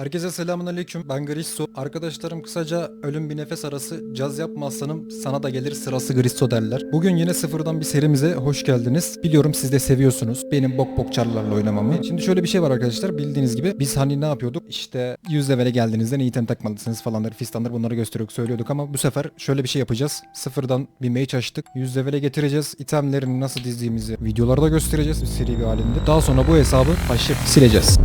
Herkese selamun aleyküm. Ben Grisso. Arkadaşlarım kısaca ölüm bir nefes arası caz yapma aslanım sana da gelir sırası Grisso derler. Bugün yine sıfırdan bir serimize hoş geldiniz. Biliyorum siz de seviyorsunuz benim bok bok çarlarla oynamamı. Şimdi şöyle bir şey var arkadaşlar bildiğiniz gibi biz hani ne yapıyorduk? İşte 100 levele geldiğinizde ne item takmalısınız falandır fistandır bunları gösteriyorduk söylüyorduk ama bu sefer şöyle bir şey yapacağız. Sıfırdan bir mage açtık. 100 levele getireceğiz. İtemlerini nasıl dizdiğimizi videolarda göstereceğiz bir seri bir halinde. Daha sonra bu hesabı başlayıp sileceğiz.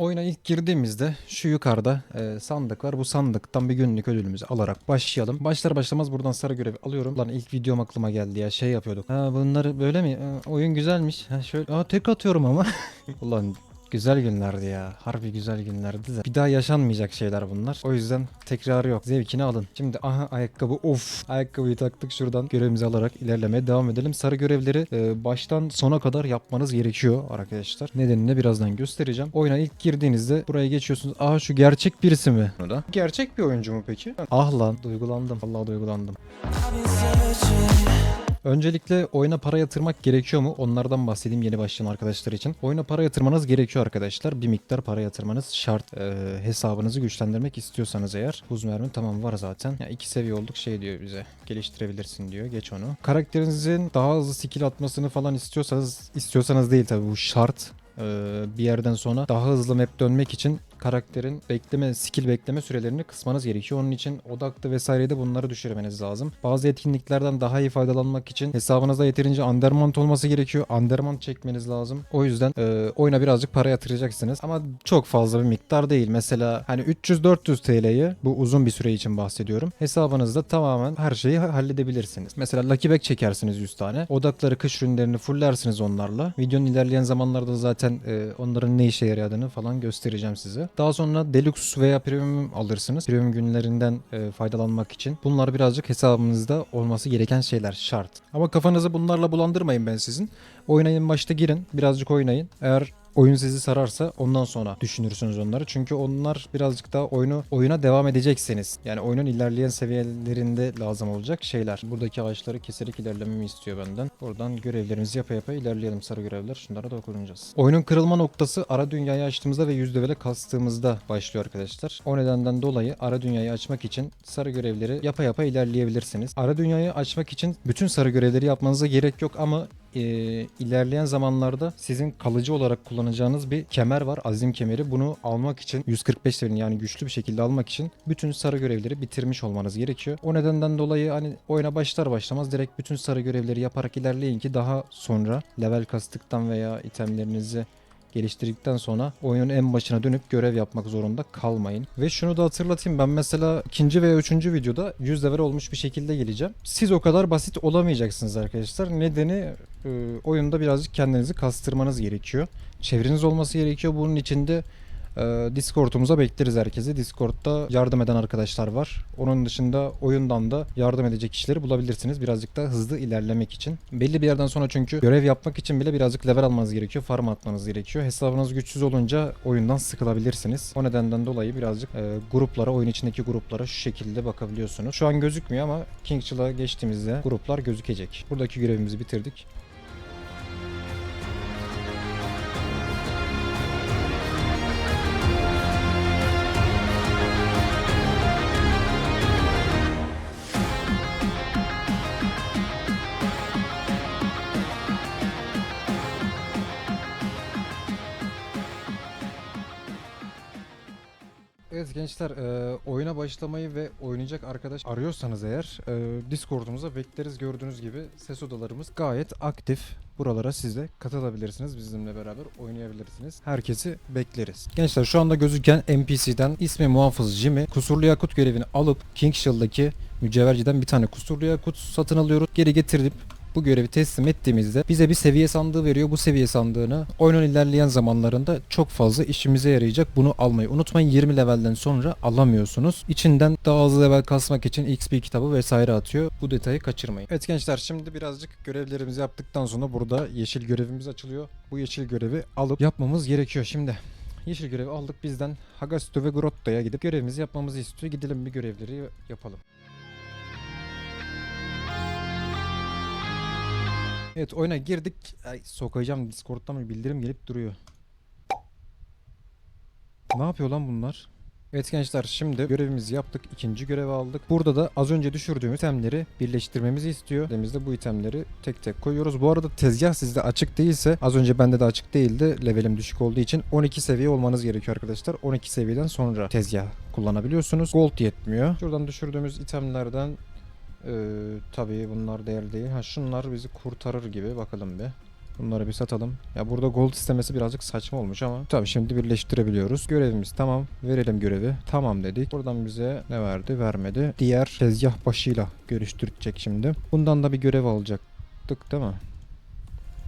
Oyuna ilk girdiğimizde şu yukarıda e, sandık var. Bu sandıktan bir günlük ödülümüzü alarak başlayalım. Başlar başlamaz buradan sarı görevi alıyorum. Lan ilk videom aklıma geldi ya şey yapıyorduk. Ha bunları böyle mi? Ha, oyun güzelmiş. Ha şöyle. Aa tek atıyorum ama. Ulan Güzel günlerdi ya. Harbi güzel günlerdi de. Bir daha yaşanmayacak şeyler bunlar. O yüzden tekrarı yok. Zevkini alın. Şimdi aha ayakkabı. Of. Ayakkabıyı taktık şuradan. Görevimizi alarak ilerlemeye devam edelim. Sarı görevleri e, baştan sona kadar yapmanız gerekiyor arkadaşlar. Nedenini birazdan göstereceğim. Oyuna ilk girdiğinizde buraya geçiyorsunuz. Aha şu gerçek birisi mi? Bu da. Gerçek bir oyuncu mu peki? Ah lan duygulandım. Vallahi duygulandım. Öncelikle oyuna para yatırmak gerekiyor mu? Onlardan bahsedeyim yeni başlayan arkadaşlar için. Oyuna para yatırmanız gerekiyor arkadaşlar. Bir miktar para yatırmanız şart. Ee, hesabınızı güçlendirmek istiyorsanız eğer. Buz mermi tamam var zaten. Ya iki seviye olduk şey diyor bize. Geliştirebilirsin diyor. Geç onu. Karakterinizin daha hızlı skill atmasını falan istiyorsanız istiyorsanız değil tabii bu şart. Ee, bir yerden sonra daha hızlı map dönmek için karakterin bekleme, skill bekleme sürelerini kısmanız gerekiyor. Onun için odaklı vesairede bunları düşürmeniz lazım. Bazı etkinliklerden daha iyi faydalanmak için hesabınızda yeterince undermount olması gerekiyor. Undermount çekmeniz lazım. O yüzden e, oyuna birazcık para yatıracaksınız. Ama çok fazla bir miktar değil. Mesela hani 300-400 TL'yi bu uzun bir süre için bahsediyorum. Hesabınızda tamamen her şeyi ha- halledebilirsiniz. Mesela Lucky Bag çekersiniz 100 tane. Odakları kış ürünlerini fullersiniz onlarla. Videonun ilerleyen zamanlarda zaten e, onların ne işe yaradığını falan göstereceğim size. Daha sonra Deluxe veya Premium alırsınız. Premium günlerinden e, faydalanmak için. Bunlar birazcık hesabınızda olması gereken şeyler şart. Ama kafanızı bunlarla bulandırmayın ben sizin. Oynayın başta girin. Birazcık oynayın. Eğer oyun sizi sararsa ondan sonra düşünürsünüz onları. Çünkü onlar birazcık daha oyunu oyuna devam edeceksiniz. Yani oyunun ilerleyen seviyelerinde lazım olacak şeyler. Buradaki ağaçları keserek ilerlememi istiyor benden. Buradan görevlerimizi yapa yapa ilerleyelim sarı görevler. Şunlara dokunacağız. Oyunun kırılma noktası ara dünyayı açtığımızda ve yüz levele kastığımızda başlıyor arkadaşlar. O nedenden dolayı ara dünyayı açmak için sarı görevleri yapa yapa ilerleyebilirsiniz. Ara dünyayı açmak için bütün sarı görevleri yapmanıza gerek yok ama e, ilerleyen zamanlarda sizin kalıcı olarak kullanacağınız bir kemer var. Azim kemeri. Bunu almak için 145 levelin yani güçlü bir şekilde almak için bütün sarı görevleri bitirmiş olmanız gerekiyor. O nedenden dolayı hani oyuna başlar başlamaz direkt bütün sarı görevleri yaparak ilerleyin ki daha sonra level kastıktan veya itemlerinizi geliştirdikten sonra oyunun en başına dönüp görev yapmak zorunda kalmayın. Ve şunu da hatırlatayım ben mesela ikinci veya üçüncü videoda 100 level olmuş bir şekilde geleceğim. Siz o kadar basit olamayacaksınız arkadaşlar. Nedeni e, oyunda birazcık kendinizi kastırmanız gerekiyor. Çevreniz olması gerekiyor. Bunun içinde Discord'umuza bekleriz herkesi. Discord'da yardım eden arkadaşlar var. Onun dışında oyundan da yardım edecek kişileri bulabilirsiniz. Birazcık daha hızlı ilerlemek için. Belli bir yerden sonra çünkü görev yapmak için bile birazcık level almanız gerekiyor. Farm atmanız gerekiyor. Hesabınız güçsüz olunca oyundan sıkılabilirsiniz. O nedenden dolayı birazcık e, gruplara, oyun içindeki gruplara şu şekilde bakabiliyorsunuz. Şu an gözükmüyor ama Kingchill'a geçtiğimizde gruplar gözükecek. Buradaki görevimizi bitirdik. Evet gençler e, oyuna başlamayı ve oynayacak arkadaş arıyorsanız eğer e, Discord'umuza bekleriz gördüğünüz gibi ses odalarımız gayet aktif. Buralara siz de katılabilirsiniz bizimle beraber oynayabilirsiniz. Herkesi bekleriz. Gençler şu anda gözüken NPC'den ismi muhafız Jimmy kusurlu yakut görevini alıp King Shield'daki mücevherciden bir tane kusurlu yakut satın alıyoruz. Geri getirip bu görevi teslim ettiğimizde bize bir seviye sandığı veriyor. Bu seviye sandığını oyunun ilerleyen zamanlarında çok fazla işimize yarayacak. Bunu almayı unutmayın. 20 levelden sonra alamıyorsunuz. İçinden daha hızlı level kasmak için XP kitabı vesaire atıyor. Bu detayı kaçırmayın. Evet gençler şimdi birazcık görevlerimizi yaptıktan sonra burada yeşil görevimiz açılıyor. Bu yeşil görevi alıp yapmamız gerekiyor şimdi. Yeşil görevi aldık bizden Hagasto ve Grotta'ya gidip görevimizi yapmamızı istiyor. Gidelim bir görevleri yapalım. Evet oyuna girdik. Ay sokacağım Discord'dan bir bildirim gelip duruyor. Ne yapıyor lan bunlar? Evet gençler şimdi görevimizi yaptık. ikinci görevi aldık. Burada da az önce düşürdüğümüz itemleri birleştirmemizi istiyor. Elimizde bu itemleri tek tek koyuyoruz. Bu arada tezgah sizde açık değilse az önce bende de açık değildi. Levelim düşük olduğu için 12 seviye olmanız gerekiyor arkadaşlar. 12 seviyeden sonra tezgah kullanabiliyorsunuz. Gold yetmiyor. Şuradan düşürdüğümüz itemlerden ee, tabii bunlar değerli değil. Ha şunlar bizi kurtarır gibi bakalım bir. Bunları bir satalım. Ya burada gold istemesi birazcık saçma olmuş ama tabii şimdi birleştirebiliyoruz. Görevimiz tamam. Verelim görevi. Tamam dedik. Buradan bize ne verdi? Vermedi. Diğer tezgah başıyla görüştürecek şimdi. Bundan da bir görev alacaktık değil mi?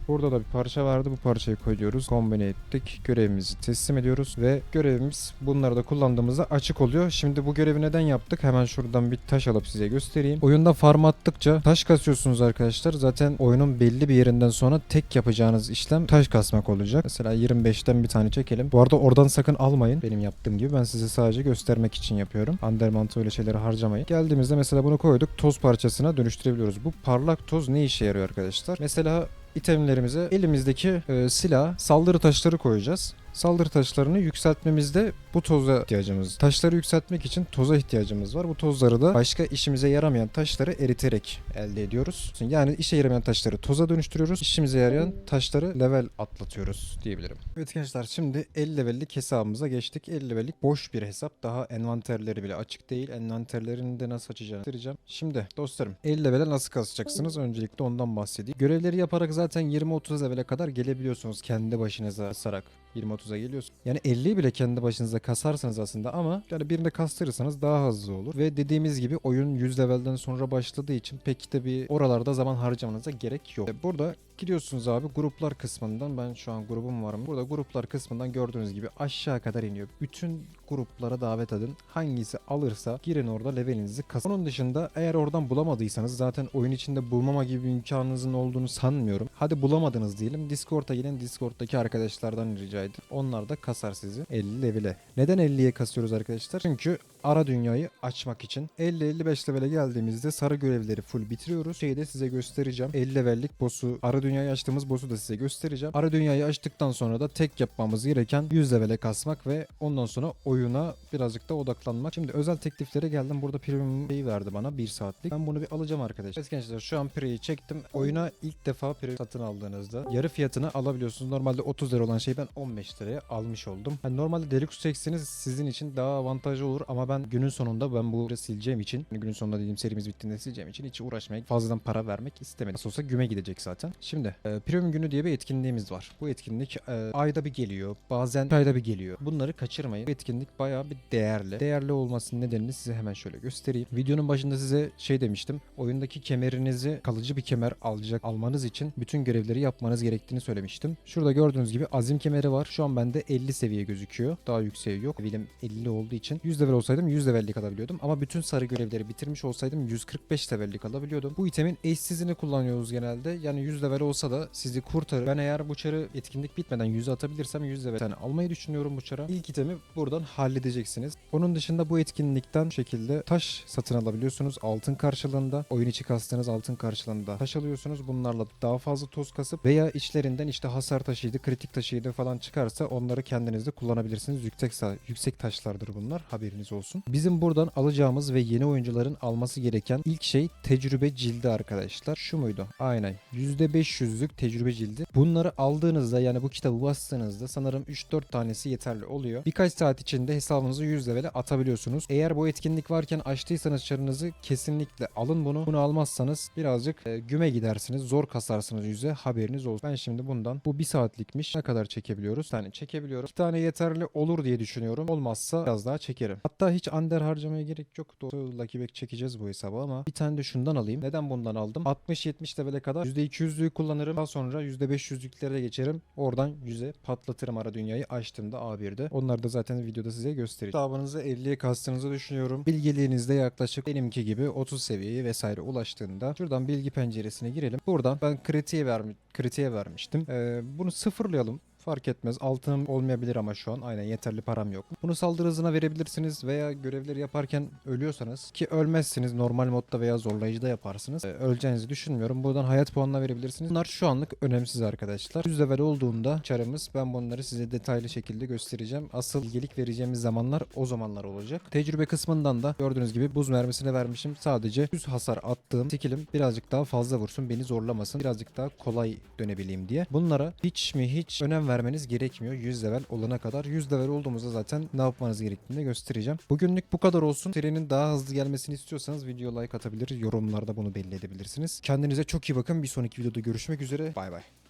Burada da bir parça vardı. Bu parçayı koyuyoruz. Kombine ettik. Görevimizi teslim ediyoruz. Ve görevimiz bunları da kullandığımızda açık oluyor. Şimdi bu görevi neden yaptık? Hemen şuradan bir taş alıp size göstereyim. Oyunda farm attıkça taş kasıyorsunuz arkadaşlar. Zaten oyunun belli bir yerinden sonra tek yapacağınız işlem taş kasmak olacak. Mesela 25'ten bir tane çekelim. Bu arada oradan sakın almayın. Benim yaptığım gibi. Ben size sadece göstermek için yapıyorum. Undermount'u öyle şeyleri harcamayın. Geldiğimizde mesela bunu koyduk. Toz parçasına dönüştürebiliyoruz. Bu parlak toz ne işe yarıyor arkadaşlar? Mesela itemlerimize elimizdeki e, silah saldırı taşları koyacağız. Saldırı taşlarını yükseltmemizde bu toza ihtiyacımız. Taşları yükseltmek için toza ihtiyacımız var. Bu tozları da başka işimize yaramayan taşları eriterek elde ediyoruz. Yani işe yaramayan taşları toza dönüştürüyoruz. İşimize yarayan taşları level atlatıyoruz diyebilirim. Evet gençler şimdi 50 levellik hesabımıza geçtik. 50 levellik boş bir hesap. Daha envanterleri bile açık değil. Envanterlerini de nasıl açacağını göstereceğim. Şimdi dostlarım 50 levele nasıl kasacaksınız? Öncelikle ondan bahsedeyim. Görevleri yaparak zaten 20-30 levele kadar gelebiliyorsunuz kendi başınıza kasarak. 20-30'a geliyorsun. Yani 50'yi bile kendi başınıza kasarsanız aslında ama yani birinde kastırırsanız daha hızlı olur. Ve dediğimiz gibi oyun 100 levelden sonra başladığı için pek de bir oralarda zaman harcamanıza gerek yok. E, Burada gidiyorsunuz abi gruplar kısmından ben şu an grubum var mı? Burada gruplar kısmından gördüğünüz gibi aşağı kadar iniyor. Bütün gruplara davet edin. Hangisi alırsa girin orada levelinizi kasın. Onun dışında eğer oradan bulamadıysanız zaten oyun içinde bulmama gibi bir imkanınızın olduğunu sanmıyorum. Hadi bulamadınız diyelim. Discord'a gelin. Discord'daki arkadaşlardan rica edin. Onlar da kasar sizi 50 levele. Neden 50'ye kasıyoruz arkadaşlar? Çünkü ara dünyayı açmak için 50-55 levele geldiğimizde sarı görevleri full bitiriyoruz. Şeyi de size göstereceğim. 50 levellik boss'u ara dünyayı açtığımız boss'u da size göstereceğim. Ara dünyayı açtıktan sonra da tek yapmamız gereken 100 levele kasmak ve ondan sonra oyuna birazcık da odaklanmak. Şimdi özel tekliflere geldim. Burada premium şeyi verdi bana 1 saatlik. Ben bunu bir alacağım arkadaşlar. Evet gençler şu an pre'yi çektim. Oyuna ilk defa pre satın aldığınızda yarı fiyatını alabiliyorsunuz. Normalde 30 lira olan şeyi ben 15 liraya almış oldum. Yani normalde deluxe çekseniz sizin için daha avantajlı olur ama ben günün sonunda ben bu sileceğim için günün sonunda dediğim serimiz bittiğinde sileceğim için hiç uğraşmaya fazladan para vermek istemedim. Nasıl olsa güme gidecek zaten. Şimdi e, premium günü diye bir etkinliğimiz var. Bu etkinlik e, ayda bir geliyor. Bazen ayda bir geliyor. Bunları kaçırmayın. Bu etkinlik bayağı bir değerli. Değerli olmasının nedenini size hemen şöyle göstereyim. Videonun başında size şey demiştim. Oyundaki kemerinizi kalıcı bir kemer alacak almanız için bütün görevleri yapmanız gerektiğini söylemiştim. Şurada gördüğünüz gibi azim kemeri var. Şu an bende 50 seviye gözüküyor. Daha yükseği yok. Bilim 50 olduğu için 100 level olsaydım 100 levellik alabiliyordum. Ama bütün sarı görevleri bitirmiş olsaydım 145 levellik alabiliyordum. Bu itemin eşsizini kullanıyoruz genelde. Yani 100 level olsa da sizi kurtarır. Ben eğer bu çarı etkinlik bitmeden 100'e atabilirsem 100 level tane almayı düşünüyorum bu çara. İlk itemi buradan halledeceksiniz. Onun dışında bu etkinlikten bu şekilde taş satın alabiliyorsunuz. Altın karşılığında oyun içi kastığınız altın karşılığında taş alıyorsunuz. Bunlarla daha fazla toz kasıp veya içlerinden işte hasar taşıydı, kritik taşıydı falan çıkarsa onları kendiniz de kullanabilirsiniz. Yüksek yüksek taşlardır bunlar. Haberiniz olsun. Bizim buradan alacağımız ve yeni oyuncuların alması gereken ilk şey tecrübe cildi arkadaşlar. Şu muydu? Aynen. %500'lük tecrübe cildi. Bunları aldığınızda yani bu kitabı bastığınızda sanırım 3-4 tanesi yeterli oluyor. Birkaç saat içinde hesabınızı 100 levele atabiliyorsunuz. Eğer bu etkinlik varken açtıysanız çarınızı kesinlikle alın bunu. Bunu almazsanız birazcık e, güme gidersiniz. Zor kasarsınız yüze haberiniz olsun. Ben şimdi bundan bu 1 saatlikmiş. Ne kadar çekebiliyoruz? Bir tane çekebiliyoruz. 2 tane yeterli olur diye düşünüyorum. Olmazsa biraz daha çekerim. Hatta hiç under harcamaya gerek yok. Doğru Lucky Bag çekeceğiz bu hesabı ama bir tane de şundan alayım. Neden bundan aldım? 60-70 levele kadar %200'lüğü kullanırım. Daha sonra %500'lüklere geçerim. Oradan 100'e patlatırım ara dünyayı açtığımda A1'de. Onları da zaten videoda size göstereceğim. Hesabınızı 50'ye kastığınızı düşünüyorum. Bilgeliğinizde yaklaşık benimki gibi 30 seviyeye vesaire ulaştığında şuradan bilgi penceresine girelim. Buradan ben kritiğe vermi kritiğe vermiştim. Ee, bunu sıfırlayalım Fark etmez. Altınım olmayabilir ama şu an aynen yeterli param yok. Bunu saldırı hızına verebilirsiniz veya görevleri yaparken ölüyorsanız ki ölmezsiniz normal modda veya zorlayıcıda yaparsınız. Ee, öleceğinizi düşünmüyorum. Buradan hayat puanına verebilirsiniz. Bunlar şu anlık önemsiz arkadaşlar. 100 level olduğunda çarımız ben bunları size detaylı şekilde göstereceğim. Asıl bilgelik vereceğimiz zamanlar o zamanlar olacak. Tecrübe kısmından da gördüğünüz gibi buz mermisine vermişim. Sadece 100 hasar attığım skillim birazcık daha fazla vursun. Beni zorlamasın. Birazcık daha kolay dönebileyim diye. Bunlara hiç mi hiç önem vermeniz gerekmiyor 100 level olana kadar. 100 level olduğumuzda zaten ne yapmanız gerektiğini de göstereceğim. Bugünlük bu kadar olsun. Serinin daha hızlı gelmesini istiyorsanız video like atabilir. Yorumlarda bunu belli edebilirsiniz. Kendinize çok iyi bakın. Bir sonraki videoda görüşmek üzere. Bay bay.